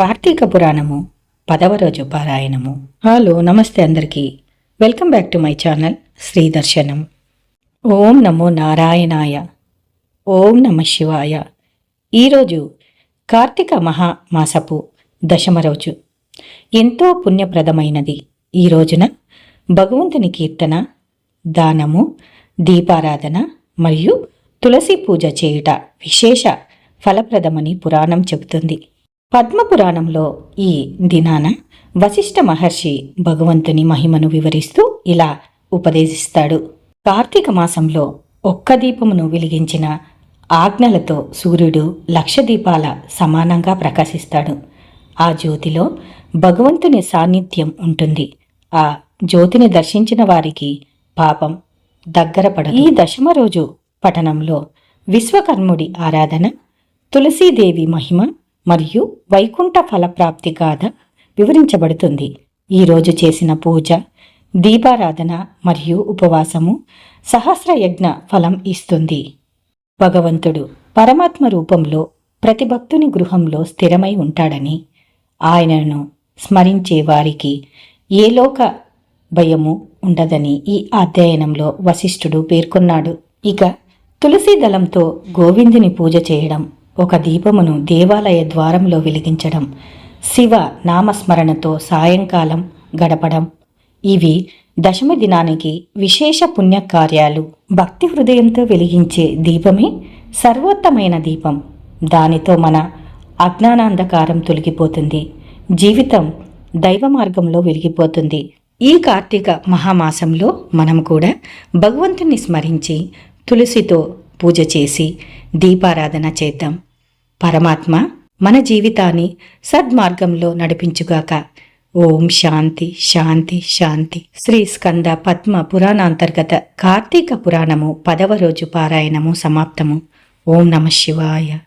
కార్తీక పురాణము పదవ రోజు పారాయణము. హలో నమస్తే అందరికీ. Welcome back to my channel Shri Darshanam. ఓం నమో నారాయణాయ. ఓం నమ శివాయ. ఈరోజు కార్తీక మహామాసపు దశమ రోజు. ఎంతో పుణ్యప్రదమైనది ఈ రోజున భగవంతుని కీర్తన దానము దీపారాధన మరియు తులసి పూజ చేయుట విశేష ఫలప్రదమని పురాణం చెబుతుంది. పద్మపురాణంలో ఈ దినాన వశిష్ఠ మహర్షి భగవంతుని మహిమను వివరిస్తూ ఇలా ఉపదేశిస్తాడు. కార్తీక మాసంలో ఒక్క దీపమును వెలిగించిన ఆజ్ఞలతో సూర్యుడు లక్ష దీపాల సమానంగా ప్రకాశిస్తాడు. ఆ జ్యోతిలో భగవంతుని సాన్నిధ్యం ఉంటుంది. ఆ జ్యోతిని దర్శించిన వారికి పాపం దగ్గర పడదు. ఈ దశమ రోజు పఠనంలో విశ్వకర్ముడి ఆరాధన తులసీదేవి మహిమ మరియు వైకుంఠ ఫలప్రాప్తి గాథ వివరించబడుతుంది. ఈరోజు చేసిన పూజ దీపారాధన మరియు ఉపవాసము సహస్ర యజ్ఞ ఫలం ఇస్తుంది. భగవంతుడు పరమాత్మ రూపంలో ప్రతి భక్తుని గృహంలో స్థిరమై ఉంటాడని ఆయనను స్మరించే వారికి ఏ లోక భయము ఉండదని ఈ అధ్యయనంలో వశిష్ఠుడు పేర్కొన్నాడు. ఇక తులసి దళంతో గోవిందుని పూజ చేయడం ఒక దీపమును దేవాలయ ద్వారంలో వెలిగించడం శివ నామస్మరణతో సాయంకాలం గడపడం. ఇవి దశమి దినానికి విశేష పుణ్యకార్యాలు. భక్తి హృదయంతో వెలిగించే దీపమే సర్వోత్తమైన దీపం. దానితో మన అజ్ఞానాంధకారం తొలగిపోతుంది. జీవితం దైవ మార్గంలో వెలిగిపోతుంది. ఈ కార్తీక మహామాసంలో మనం కూడా భగవంతుని స్మరించి తులసితో పూజ చేసి దీపారాధన చేద్దాం. పరమాత్మ మన జీవితాన్ని సద్మార్గంలో నడిపించుగాక. ఓం శాంతి శాంతి శాంతి. శ్రీ స్కంద పద్మ పురాణాంతర్గత కార్తీక పురాణము పదవ రోజు పారాయణము సమాప్తము. ఓం నమ శివాయ.